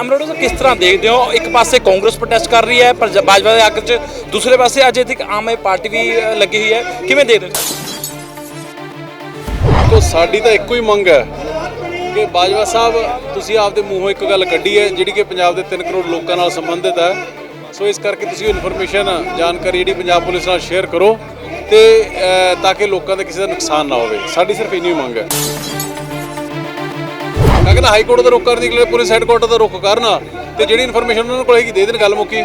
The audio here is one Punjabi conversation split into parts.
ਅਮਰੋੜਾ ਤੋਂ ਕਿਸ ਤਰ੍ਹਾਂ ਦੇਖਦੇ ਹੋ? ਇੱਕ ਪਾਸੇ ਕਾਂਗਰਸ ਪ੍ਰੋਟੈਸਟ ਕਰ ਰਹੀ ਹੈ, ਪਰ ਜ- ਦੇ ਹੱਕ 'ਚ ਦੂਸਰੇ ਪਾਸੇ ਅੱਜ ਇੱਥੇ ਇੱਕ ਆਮ ਆਦਮੀ ਪਾਰਟੀ ਵੀ ਲੱਗੀ ਹੋਈ ਹੈ। ਕਿਵੇਂ ਦੇਖਦੇ ਹੋ? ਤੋ ਸਾਡੀ ਤਾਂ ਇੱਕੋ ਹੀ ਮੰਗ ਹੈ ਕਿ ਬਾਜਵਾ ਸਾਹਿਬ, ਤੁਸੀਂ ਆਪਦੇ ਮੂੰਹੋਂ ਇੱਕ ਗੱਲ ਕੱਢੀ ਹੈ, ਜਿਹੜੀ ਕਿ ਪੰਜਾਬ ਦੇ 3 ਕਰੋੜ ਲੋਕਾਂ ਨਾਲ ਸੰਬੰਧਿਤ ਹੈ। ਸੋ ਇਸ ਕਰਕੇ ਤੁਸੀਂ ਇਨਫੋਰਮੇਸ਼ਨ ਜਾਣਕਾਰੀ ਜਿਹੜੀ ਪੰਜਾਬ ਪੁਲਿਸ ਨਾਲ ਸ਼ੇਅਰ ਕਰੋ ਤੇ ਤਾਂ ਕਿ ਲੋਕਾਂ ਦਾ ਕਿਸੇ ਦਾ ਨੁਕਸਾਨ ਨਾ ਹੋਵੇ। ਸਾਡੀ ਸਿਰਫ ਇੰਨੀ ਮੰਗ ਹੈ। ਮੈਂ ਕਹਿੰਦਾ ਹਾਈ ਕੋਰਟ ਦਾ ਰੁਖ ਕਰਨ ਦੀ ਅਗਲੇ ਪੁਲਿਸ ਹੈੱਡਕੁਆਟਰ ਦਾ ਰੁਖ ਕਰਨ ਤੇ ਜਿਹੜੀ ਇਨਫੋਰਮੇਸ਼ਨ ਉਹਨਾਂ ਕੋਲ ਹੈਗੀ ਦੇ ਦੇਣ ਗੱਲ ਮੁੱਕੀ।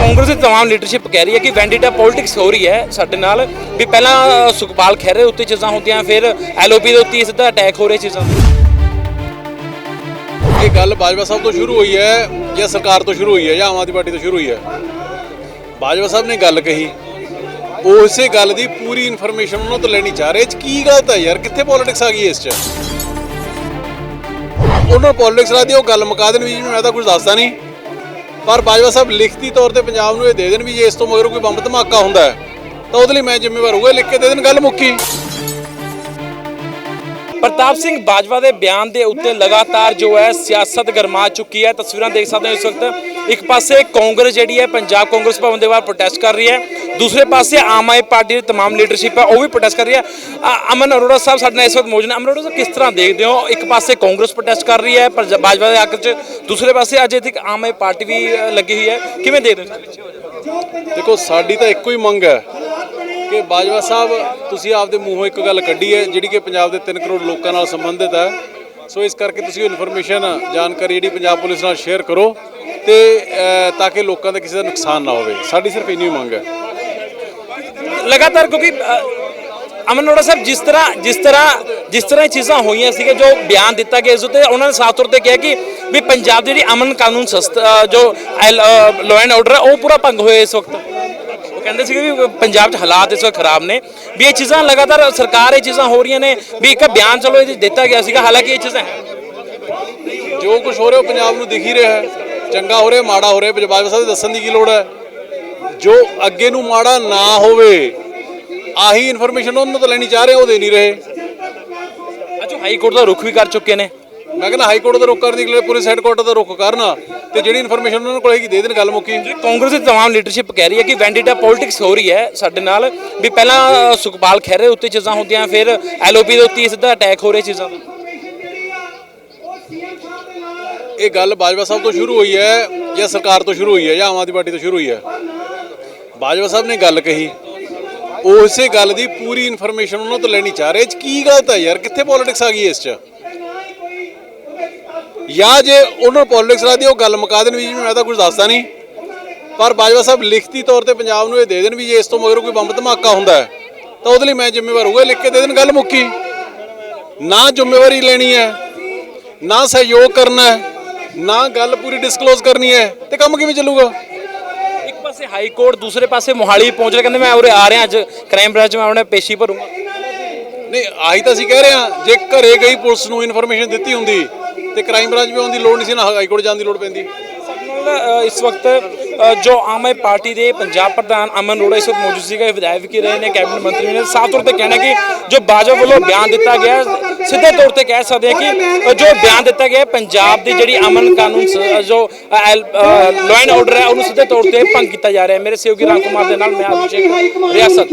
ਕਾਂਗਰਸ ਦੀ ਤਮਾਮ ਲੀਡਰਸ਼ਿਪ ਕਹਿ ਰਹੀ ਹੈ ਕਿ ਵੈਂਡੀਟਾ ਪੋਲਿਟਿਕਸ ਹੋ ਰਹੀ ਹੈ ਸਾਡੇ ਨਾਲ। ਵੀ ਪਹਿਲਾਂ ਸੁਖਪਾਲ ਖਹਿਰੇ ਉੱਤੇ ਚੀਜ਼ਾਂ ਹੁੰਦੀਆਂ ਫਿਰ ਐਲਓਪੀ ਦੇ ਉੱਤੇ ਸਿੱਧਾ ਅਟੈਕ ਹੋ ਰਿਹਾ ਚੀਜ਼ਾਂ। ਇਹ ਗੱਲ ਬਾਜਵਾ ਸਾਹਿਬ ਤੋਂ ਸ਼ੁਰੂ ਹੋਈ ਹੈ ਜਾਂ ਸਰਕਾਰ ਤੋਂ ਸ਼ੁਰੂ ਹੋਈ ਹੈ ਜਾਂ ਆਮ ਆਦਮੀ ਪਾਰਟੀ ਤੋਂ ਸ਼ੁਰੂ ਹੋਈ ਹੈ? ਬਾਜਵਾ ਸਾਹਿਬ ਨੇ ਗੱਲ ਕਹੀ। ਉਸੇ ਗੱਲ ਦੀ ਪੂਰੀ ਇਨਫੋਰਮੇਸ਼ਨ ਉਹਨਾਂ ਤੋਂ ਲੈਣੀ ਚਾਹ ਰਹੇ। 'ਚ ਕੀ ਗਲਤ ਹੈ ਯਾਰ? ਕਿੱਥੇ ਪੋਲਿਟਿਕਸ ਆ ਗਈ ਇਸ 'ਚ? ਉਹਨਾਂ ਪੋਲਿਟਿਕਸ ਰਾਦੀ ਉਹ ਗੱਲ ਮੁਕਾ ਦੇਣ ਵੀ ਜਿਹਨੂੰ ਮੈਂ ਤਾਂ ਕੁਝ ਦੱਸਦਾ ਨਹੀਂ। ਪਰ ਬਾਜਵਾ ਸਾਹਿਬ ਲਿਖਤੀ ਤੌਰ ਤੇ ਪੰਜਾਬ ਨੂੰ ਇਹ ਦੇ ਦੇਣ ਵੀ ਜੇ ਇਸ ਤੋਂ ਮਗਰੋਂ ਕੋਈ ਬੰਬ ਧਮਾਕਾ ਹੁੰਦਾ ਹੈ, ਤਾਂ ਉਹਦੇ ਲਈ ਮੈਂ ਜ਼ਿੰਮੇਵਾਰ ਹੋਊਗਾ। ਲਿਖ ਕੇ ਦੇ ਦੇਣ ਗੱਲ ਮੁੱਕੀ। ਪ੍ਰਤਾਪ ਸਿੰਘ ਬਾਜਵਾ ਦੇ ਬਿਆਨ ਦੇ ਉੱਤੇ ਲਗਾਤਾਰ ਜੋ ਹੈ ਸਿਆਸਤ ਗਰਮਾ ਚੁੱਕੀ ਹੈ। ਤਸਵੀਰਾਂ ਦੇਖ ਸਕਦੇ ਹੋ ਇਸ ਵਕਤ। ਇੱਕ ਪਾਸੇ ਕਾਂਗਰਸ ਜਿਹੜੀ ਹੈ, ਪੰਜਾਬ ਕਾਂਗਰਸ ਭਵਨ ਦੇ ਬਾਹਰ ਪ੍ਰੋਟੈਸਟ ਕਰ ਰਹੀ ਹੈ। ਦੂਸਰੇ ਪਾਸੇ ਆਮ ਆਦਮੀ ਪਾਰਟੀ ਦੀ ਤਮਾਮ ਲੀਡਰਸ਼ਿਪ ਹੈ, ਉਹ ਵੀ ਪ੍ਰੋਟੈਸਟ ਕਰ ਰਹੀ ਹੈ। ਅਮਨ ਅਰੋੜਾ ਸਾਹਿਬ ਸਾਡੇ ਨਾਲ ਇਸ ਵਕਤ ਮੌਜੂਦ ਨੇ। ਅਮਨ ਅਰੋੜਾ ਸਾਹਿਬ, ਕਿਸ ਤਰ੍ਹਾਂ ਦੇਖਦੇ ਹੋ? ਇੱਕ ਪਾਸੇ ਕਾਂਗਰਸ ਪ੍ਰੋਟੈਸਟ ਕਰ ਰਹੀ ਹੈ, ਪਰ ਬਾਜਵਾ ਦੇ ਹੱਕ 'ਚ ਦੂਸਰੇ ਪਾਸੇ ਅੱਜ ਇੱਥੇ ਆਮ ਆਦਮੀ ਪਾਰਟੀ ਵੀ ਲੱਗੀ ਹੋਈ ਹੈ। ਕਿਵੇਂ ਦੇਖਦੇ ਹੋ ਦੇਖੋ, ਸਾਡੀ ਤਾਂ ਇੱਕੋ ਹੀ ਮੰਗ ਹੈ ਕਿ ਬਾਜਵਾ ਸਾਹਿਬ ਤੁਸੀਂ ਆਪਦੇ ਮੂੰਹੋਂ ਇੱਕ ਗੱਲ ਕੱਢੀ ਹੈ ਜਿਹੜੀ ਕਿ ਪੰਜਾਬ ਦੇ 3 ਕਰੋੜ ਲੋਕਾਂ ਨਾਲ ਸੰਬੰਧਿਤ ਹੈ। ਸੋ ਇਸ ਕਰਕੇ ਤੁਸੀਂ ਇਨਫੋਰਮੇਸ਼ਨ ਜਾਣਕਾਰੀ ਜਿਹੜੀ ਪੰਜਾਬ ਪੁਲਿਸ ਨਾਲ ਸ਼ੇਅਰ ਕਰੋ ਤੇ ਤਾਂ ਕਿ ਲੋਕਾਂ ਦਾ ਕਿਸੇ ਦਾ ਨੁਕਸਾਨ ਨਾ ਹੋਵੇ। ਸਾਡੀ ਸਿਰਫ ਇੰਨੀ ਮੰਗ ਹੈ। ਲਗਾਤਾਰ ਕਿਉਂਕਿ ਅ, ਅਮਨ ਅਰੋੜਾ ਸਾਹਿਬ ਜਿਸ ਤਰ੍ਹਾਂ ਜਿਸ ਤਰ੍ਹਾਂ ਜਿਸ ਤਰ੍ਹਾਂ ਇਹ ਚੀਜ਼ਾਂ ਹੋਈਆਂ ਸੀਗੇ ਜੋ ਬਿਆਨ ਦਿੱਤਾ ਗਿਆ ਇਸ ਉੱਤੇ ਉਹਨਾਂ ਨੇ ਸਾਫ਼ ਤੌਰ ਤੇ ਕਿਹਾ ਕਿ ਵੀ ਪੰਜਾਬ ਦੀ ਜਿਹੜੀ ਅਮਨ ਕਾਨੂੰਨ ਸਸਤ ਜੋ ਲਾਅ ਐਂਡ ਆਰਡਰ ਹੈ ਉਹ ਪੂਰਾ ਭੰਗ ਹੋਇਆ ਇਸ ਵਕਤ। ਕਹਿੰਦੇ ਸੀਗੇ ਵੀ ਪੰਜਾਬ 'ਚ ਹਾਲਾਤ ਇਸ ਵਕਤ ਖਰਾਬ ਨੇ ਵੀ ਇਹ ਚੀਜ਼ਾਂ ਲਗਾਤਾਰ ਸਰਕਾਰ ਇਹ ਚੀਜ਼ਾਂ ਹੋ ਰਹੀਆਂ ਨੇ ਵੀ ਇੱਕ ਬਿਆਨ ਚਲੋ ਇਹ ਦਿੱਤਾ ਗਿਆ ਸੀਗਾ ਹਾਲਾਂਕਿ ਇਹ ਚੀਜ਼ਾਂ ਜੋ ਕੁਝ ਹੋ ਰਿਹਾ ਉਹ ਪੰਜਾਬ ਨੂੰ ਦਿਖ ਹੀ ਰਿਹਾ ਹੈ। ਚੰਗਾ ਹੋ ਰਿਹਾ ਮਾੜਾ ਹੋ ਰਿਹਾ ਬਾਜਵਾ ਸਾਹਿਬ ਦੱਸਣ ਦੀ ਕੀ ਲੋੜ ਹੈ? ਜੋ ਅੱਗੇ ਨੂੰ ਮਾੜਾ ਨਾ ਹੋਵੇ ਆਹੀ ਇਨਫੋਰਮੇਸ਼ਨ ਉਹਨਾਂ ਤੋਂ ਲੈਣੀ ਚਾਹ ਰਹੇ ਉਹ ਦੇ ਨਹੀਂ ਰਹੇ। ਅੱਜ ਹਾਈ ਕੋਰਟ ਦਾ ਰੁਖ ਵੀ ਕਰ ਚੁੱਕੇ ਨੇ। ਮੈਂ ਕਹਿੰਦਾ ਹਾਈ ਕੋਰਟ ਦਾ ਰੁਖ ਕਰਨ ਦੀ ਅਗਲੇ ਪੁਲਿਸ ਹੈੱਡਕੁਆਟਰ ਦਾ ਰੁਖ ਕਰਨ ਤੇ ਜਿਹੜੀ ਇਨਫੋਰਮੇਸ਼ਨ ਉਹਨਾਂ ਕੋਲ ਹੈਗੀ ਦੇ ਦੇਣ ਗੱਲ ਮੁੱਕੀ। ਕਾਂਗਰਸ ਦੀ ਤਮਾਮ ਲੀਡਰਸ਼ਿਪ ਕਹਿ ਰਹੀ ਹੈ ਕਿ ਵੈਂਡੀਟਾ ਪੋਲਿਟਿਕਸ ਹੋ ਰਹੀ ਹੈ ਸਾਡੇ ਨਾਲ। ਵੀ ਪਹਿਲਾਂ ਸੁਖਪਾਲ ਖਹਿਰੇ ਉੱਤੇ ਚੀਜ਼ਾਂ ਹੁੰਦੀਆਂ ਫਿਰ ਐਲਓਪੀ ਦੇ ਉੱਤੇ ਸਿੱਧਾ ਅਟੈਕ ਹੋ ਰਿਹਾ ਚੀਜ਼ਾਂ ਇਹ ਗੱਲ ਬਾਜਵਾ ਸਾਹਿਬ ਤੋਂ ਸ਼ੁਰੂ ਹੋਈ ਹੈ ਜਾਂ ਸਰਕਾਰ ਤੋਂ ਸ਼ੁਰੂ ਹੋਈ ਹੈ ਜਾਂ ਆਮ ਆਦਮੀ ਪਾਰਟੀ ਤੋਂ ਸ਼ੁਰੂ ਹੋਈ ਹੈ? ਬਾਜਵਾ ਸਾਹਿਬ ਨੇ ਗੱਲ ਕਹੀ। ਉਸੇ ਗੱਲ ਦੀ ਪੂਰੀ ਇਨਫੋਰਮੇਸ਼ਨ ਉਹਨਾਂ ਤੋਂ ਲੈਣੀ ਚਾਹ ਰਹੇ। ਇਹ ਕੀ ਗਲਤ ਹੈ ਯਾਰ? ਕਿੱਥੇ ਪੋਲਿਟਿਕਸ ਆ ਗਈ ਇਸ 'ਚ? ਜਾਂ ਜੇ ਉਹਨਾਂ ਪੋਲਿਟਿਕਸ ਰਾਦੀ ਉਹ ਗੱਲ ਮੁਕਾ ਦੇਣ ਵੀ ਜੀ ਮੈਂ ਤਾਂ ਕੁਝ ਦੱਸਦਾ ਨਹੀਂ। ਪਰ ਬਾਜਵਾ ਸਾਹਿਬ ਲਿਖਤੀ ਤੌਰ ਤੇ ਪੰਜਾਬ ਨੂੰ ਇਹ ਦੇ ਦੇਣ ਵੀ ਜੇ ਇਸ ਤੋਂ ਮਗਰੋਂ ਕੋਈ ਬੰਬ ਧਮਾਕਾ ਹੁੰਦਾ ਹੈ, ਤਾਂ ਉਹਦੇ ਲਈ ਮੈਂ ਜ਼ਿੰਮੇਵਾਰ ਹੋਊਗਾ ਲਿਖ ਕੇ ਦੇ ਦੇਣ ਗੱਲ ਮੁੱਕੀ। ਨਾ ਜ਼ਿੰਮੇਵਾਰੀ ਲੈਣੀ ਹੈ ਨਾ ਸਹਿਯੋਗ ਕਰਨਾ ਹੈ ਨਾ ਗੱਲ ਪੂਰੀ ਡਿਸਕਲੋਜ਼ ਕਰਨੀ ਹੈ ਤੇ ਕੰਮ ਕਿਵੇਂ ਚੱਲੂਗਾ? ਇੱਕ ਪਾਸੇ ਹਾਈ ਕੋਰਟ ਦੂਸਰੇ ਪਾਸੇ ਮੋਹਾਲੀ ਪਹੁੰਚ ਰਿਹਾ ਕਹਿੰਦੇ ਮੈਂ ਉਰੇ ਆ ਰਿਹਾ ਅੱਜ ਕ੍ਰਾਈਮ ਬ੍ਰਾਂਚ ਮੈਂ ਆਪਣੇ ਪੇਸ਼ੀ ਭਰੂੰਗਾ। ਨਹੀਂ ਆਹੀ ਤਾਂ ਅਸੀਂ ਕਹਿ ਰਹੇ ਹਾਂ ਜੇ ਘਰੇ ਗਈ ਪੁਲਿਸ ਨੂੰ ਇਨਫੋਰਮੇਸ਼ਨ ਦਿੱਤੀ ਹੁੰਦੀ ਤੇ ਕ੍ਰਾਈਮ ਬ੍ਰਾਂਚ ਵੀ ਆਉਣ ਦੀ ਲੋੜ ਨਹੀਂ ਸੀ ਨਾ ਹਾਈ ਕੋਰਟ ਜਾਣ ਦੀ ਲੋੜ ਪੈਂਦੀ। ਨਾਲ, ਇਸ ਵਕਤ ਜੋ ਆਮ ਆਦਮੀ ਪਾਰਟੀ ਦੇ ਪੰਜਾਬ ਪ੍ਰਧਾਨ ਅਮਨ ਅਰੋੜਾ ਇਸ ਵਕਤ ਮੌਜੂਦ ਸੀਗਾ ਵਿਧਾਇਕ ਵੀ ਰਹੇ ਨੇ ਕੈਬਨਿਟ ਮੰਤਰੀ ਨੇ। ਸਾਫ਼ ਤੌਰ ਤੇ ਕਹਿਣਾ ਕਿ ਜੋ ਬਾਜਵਾ ਵੱਲੋਂ ਬਿਆਨ ਦਿੱਤਾ ਗਿਆ ਸਿੱਧੇ ਤੌਰ ਤੇ ਕਹਿ ਸਕਦੇ ਹਾਂ ਕਿ ਜੋ ਬਿਆਨ ਦਿੱਤਾ ਗਿਆ ਪੰਜਾਬ ਦੀ ਜਿਹੜੀ ਅਮਨ ਕਾਨੂੰਨ ਜੋ ਲਾਅ ਐਂਡ ਆਰਡਰ ਹੈ ਉਹਨੂੰ ਸਿੱਧੇ ਤੌਰ ਤੇ ਭੰਗ ਕੀਤਾ ਜਾ ਰਿਹਾ ਹੈ। ਮੇਰੇ ਸਹਿਯੋਗੀ ਰਾਮ ਕੁਮਾਰ ਦੇ ਨਾਲ ਮੈਂ ਅਭਿਸ਼ੇਕ ਰਿਆਸਤ।